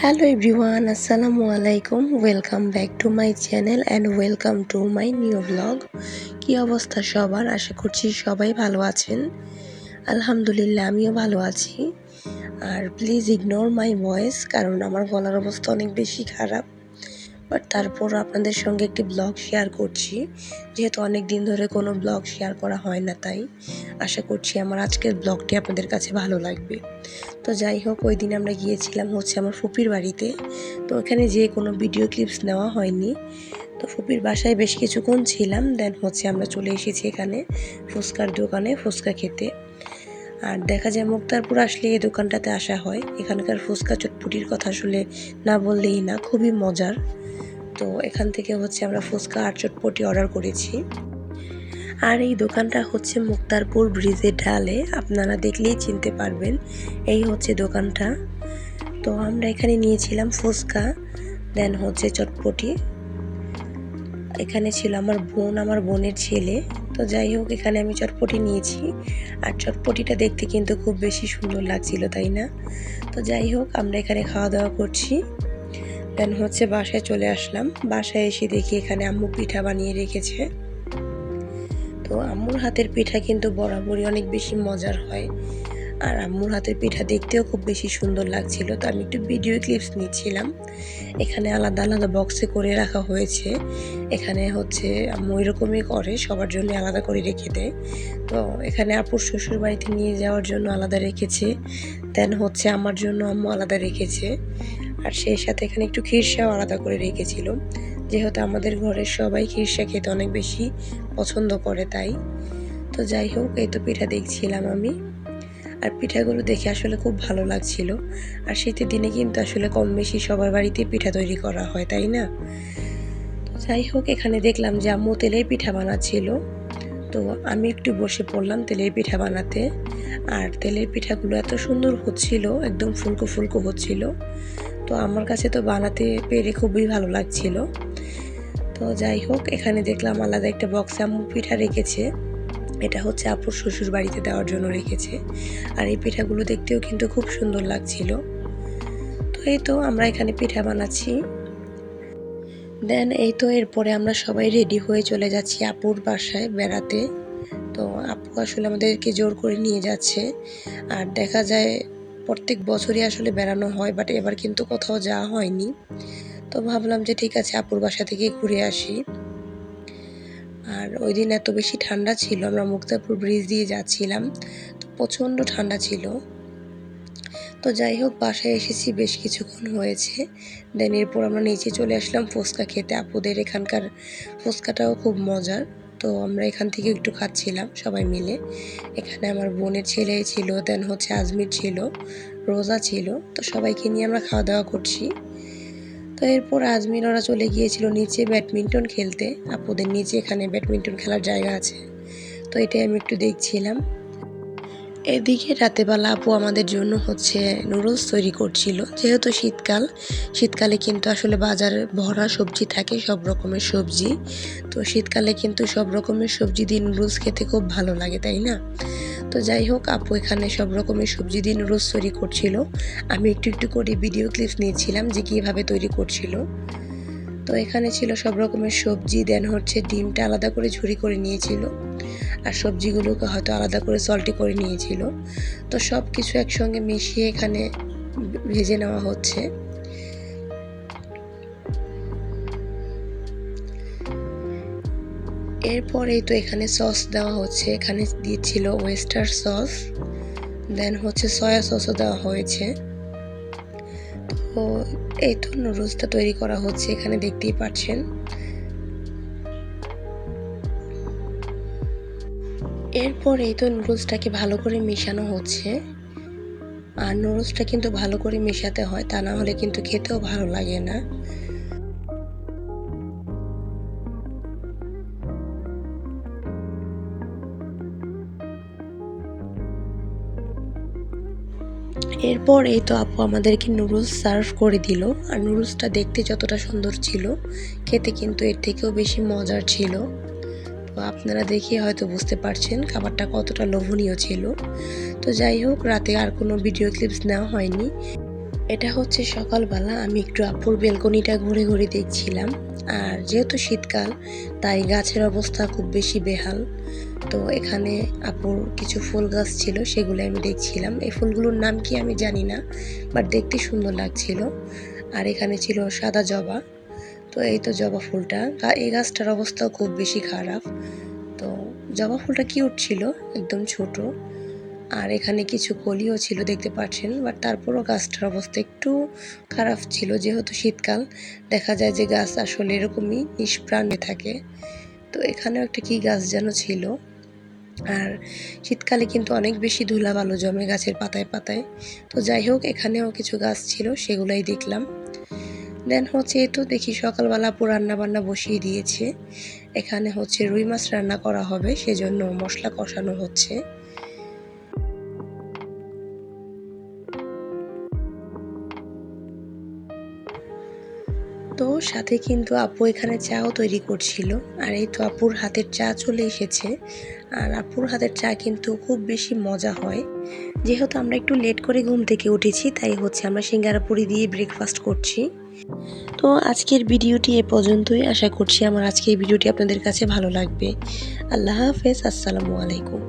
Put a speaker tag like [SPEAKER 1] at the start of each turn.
[SPEAKER 1] Hello everyone আসসালামু আলাইকুম welcome back to my channel and welcome to my new blog কী অবস্থা সবার? আশা করছি সবাই ভালো আছেন। আলহামদুলিল্লাহ, আমিও ভালো আছি। আর প্লিজ ইগনোর মাই ভয়েস কারণ আমার গলার অবস্থা অনেক বেশি খারাপ। বাট তারপর আপনাদের সঙ্গে একটি ব্লগ শেয়ার করছি। যেহেতু অনেক দিন ধরে কোনো ব্লগ শেয়ার করা হয় না তাই। আশা করছি আমার আজকের ব্লগটি আপনাদের কাছে ভালো লাগবে। তো যাই হোক ওই দিন আমরা গিয়েছিলাম হচ্ছে আমার ফুপির বাড়িতে। তো ওখানে যে কোনো ভিডিও ক্লিপস নেওয়া হয়নি। তো ফুপির বাসায় বেশ কিছুক্ষণ ছিলাম দেন হচ্ছে আমরা চলে এসেছি এখানে ফুচকার দোকানে, ফুচকা খেতে। আর দেখা যায় মুক্তারপুর আসলে এই দোকানটাতে আসা হয়। এখানকার ফুচকা চটপুটির কথা আসলে না বললেই না, খুবই মজার। তো এখান থেকে হচ্ছে আমরা ফুচকা আর চটপটি অর্ডার করেছি। আর এই দোকানটা হচ্ছে মুক্তারপুর ব্রিজের ঢালে আপনারা দেখলেই চিনতে পারবেন এই হচ্ছে দোকানটা। তো আমরা এখানে নিয়েছিলাম ফুচকা দেন হচ্ছে চটপটি। এখানে ছিল আমার বোন, আমার বোনের ছেলে। তো যাই হোক, এখানে আমি চটপটি নিয়েছি। আর চটপটিটা দেখতে কিন্তু খুব বেশি সুন্দর লাগছিল, তাই না? তো যাই হোক, আমরা এখানে খাওয়া দাওয়া করছি। দেন হচ্ছে বাসায় চলে আসলাম। বাসায় এসে দেখি এখানে আম্মু পিঠা বানিয়ে রেখেছে। তো আম্মুর হাতের পিঠা কিন্তু বরাবরই অনেক বেশি মজার হয়। আর আম্মুর হাতের পিঠা দেখতেও খুব বেশি সুন্দর লাগছিল। তো আমি একটু ভিডিও ক্লিপস নিচ্ছিলাম। এখানে আলাদা আলাদা বক্সে করে রাখা হয়েছে। এখানে হচ্ছে আম্মু এরকমই করে, সবার জন্য আলাদা করে রেখে দেয়। তো এখানে আপুর শ্বশুর বাড়িতে নিয়ে যাওয়ার জন্য আলাদা রেখেছে। দেন হচ্ছে আমার জন্য আম্মু আলাদা রেখেছে। আর সেই সাথে এখানে একটু খিরসাও আলাদা করে রেখেছিল। যেহেতু আমাদের ঘরের সবাই খিরসা খেতে অনেক বেশি পছন্দ করে তাই। তো যাই হোক, এই তো পিঠা দেখছিলাম আমি। আর পিঠাগুলো দেখে আসলে খুব ভালো লাগছিল। আর শীতের দিনে কিন্তু আসলে কম বেশি সবার বাড়িতে পিঠা তৈরি করা হয়, তাই না? তো যাই হোক, এখানে দেখলাম যে আম্মু তেলের পিঠা বানাচ্ছিল। তো আমি একটু বসে পড়লাম তেলের পিঠা বানাতে। আর তেলের পিঠাগুলো এত সুন্দর হচ্ছিল, একদম ফুলকো ফুলকো হচ্ছিল। তো আমার কাছে তো বানাতে পেরে খুবই ভালো লাগছিল। তো যাই হোক, এখানে দেখলাম আলাদা একটা বক্সে আম্মু পিঠা রেখেছে। এটা হচ্ছে আপুর শ্বশুর বাড়িতে দেওয়ার জন্য রেখেছে। আর এই পিঠাগুলো দেখতেও কিন্তু খুব সুন্দর লাগছিল। তো এই তো আমরা এখানে পিঠা বানাচ্ছি। দেন এই তো এরপরে আমরা সবাই রেডি হয়ে চলে যাচ্ছি আপুর বাসায় বেড়াতে। তো আপু আসলে আমাদেরকে জোর করে নিয়ে যাচ্ছে। আর দেখা যায় প্রত্যেক বছরই আসলে বেড়ানো হয় বাট এবার কিন্তু কোথাও যাওয়া হয়নি। তো ভাবলাম যে ঠিক আছে, আপুর বাসা থেকে ঘুরে আসি। আর ওই দিন এত বেশি ঠান্ডা ছিল, আমরা মুক্তাপুর ব্রিজ দিয়ে যাচ্ছিলাম। তো প্রচণ্ড ঠান্ডা ছিল। তো যাই হোক, বাসায় এসেছি, বেশ কিছুক্ষণ হয়েছে। দেন এরপর আমরা নিচে চলে আসলাম ফুচকা খেতে। আপুদের এখানকার ফুচকাটাও খুব মজার। তো আমরা এখান থেকে একটু খাচ্ছিলাম সবাই মিলে। এখানে আমার বোনের ছেলে ছিল দেন হচ্ছে আজমির ছিল, রোজা ছিল। তো সবাইকে নিয়ে আমরা খাওয়া দাওয়া করছি। তো এরপর আজমির, ওরা চলে গিয়েছিল নিচে ব্যাডমিন্টন খেলতে। আপুদের নিচে এখানে ব্যাডমিন্টন খেলার জায়গা আছে। তো এটাই আমি একটু দেখছিলাম। এদিকে রাতেবেলা আপু আমাদের জন্য হচ্ছে নুডলস তৈরি করছিল। যেহেতু শীতকাল, শীতকালে কিন্তু আসলে বাজারে ভরা সবজি থাকে, সব রকমের সবজি। তো শীতকালে কিন্তু সব রকমের সবজি দিয়ে নুডলস খেতে খুব ভালো লাগে, তাই না? তো যাই হোক, আপু এখানে সব রকমের সবজি দিয়ে নুডলস তৈরি করছিল। আমি একটু একটু করে ভিডিও ক্লিপস নিয়েছিলাম যে কীভাবে তৈরি করছিল। তো এখানে ছিল সব রকমের সবজি দেন হচ্ছে ডিমটা আলাদা করে ঝুরি করে নিয়েছিল। আর সবজিগুলোকে হয়তো আলাদা করে সল্টি করে নিয়েছিল। তো সব কিছু একসঙ্গে মিশিয়ে এখানে ভেজে নেওয়া হচ্ছে। এরপরেই তো এখানে সস দেওয়া হচ্ছে। এখানে দিয়েছিল ওয়েস্টার সস দেন হচ্ছে সয়া সসও দেওয়া হয়েছে। তো এই তো নুডলসটা তৈরি করা হচ্ছে এখানে দেখতেই পাচ্ছেন। এরপর তো নুডলসটাকে ভালো করে মেশানো হচ্ছে। আর নুডলসটা কিন্তু ভালো করে মেশাতে হয়, তা না হলে কিন্তু খেতেও ভালো লাগে না। এরপর এই তো আপু আমাদেরকে নুডলস সার্ভ করে দিল। আর নুডলসটা দেখতে যতটা সুন্দর ছিল, খেতে কিন্তু এর থেকেও বেশি মজার ছিল। তো আপনারা দেখে হয়তো বুঝতে পারছেন খাবারটা কতটা লোভনীয় ছিল। তো যাই হোক, রাতে আর কোনো ভিডিও ক্লিপস নেওয়া হয়নি। এটা হচ্ছে সকালবেলা আমি একটু আপুর বেলকনিটা ঘুরে ঘুরে দেখছিলাম। আর যেহেতু শীতকাল, তাই গাছের অবস্থা খুব বেশি বেহাল। তো এখানে আপুর কিছু ফুল গাছ ছিল, সেগুলো আমি দেখছিলাম। এই ফুলগুলোর নাম কি আমি জানি না বাট দেখতে সুন্দর লাগছিল। আর এখানে ছিল সাদা জবা। তো এই তো জবা ফুলটা। এই গাছটার অবস্থাও খুব বেশি খারাপ। তো জবা ফুলটা কিউট ছিল, একদম ছোট। আর এখানে কিছু কলিও ছিল, দেখতে পাচ্ছেন। বাট তারপরও গাছটার অবস্থা একটু খারাপ ছিল, যেহেতু শীতকাল। দেখা যায় যে গাছ আসলে এরকমই নিষ্প্রাণে থাকে। তো এখানেও একটা কি গাছ যেন ছিল। আর শীতকালে কিন্তু অনেক বেশি ধুলা বালু জমে গাছের পাতায় পাতায়। তো যাই হোক, এখানেও কিছু গাছ ছিল, সেগুলাই দেখলাম। দেন হচ্ছে এই তো দেখি সকালবেলা আপু রান্না বান্না বসিয়ে দিয়েছে। এখানে হচ্ছে রুই মাছ রান্না করা হবে, সেজন্য মশলা কষানো হচ্ছে। তো সাথে কিন্তু আপু এখানে চাও তৈরি করছিল, আর এই তো আপুর হাতের চা চলে এসেছে। আর আপুর হাতের চা কিন্তু খুব বেশি মজা হয়। যেহেতু আমরা একটু লেট করে ঘুম থেকে উঠেছি, তাই হচ্ছে আমরা সিঙ্গারা পুরি দিয়ে ব্রেকফাস্ট করছি। তো আজকের ভিডিওটি এ পর্যন্তই। আশা করছি আমার আজকের ভিডিওটি আপনাদের কাছে ভালো লাগবে। আল্লাহ হাফেজ, আসসালামু আলাইকুম।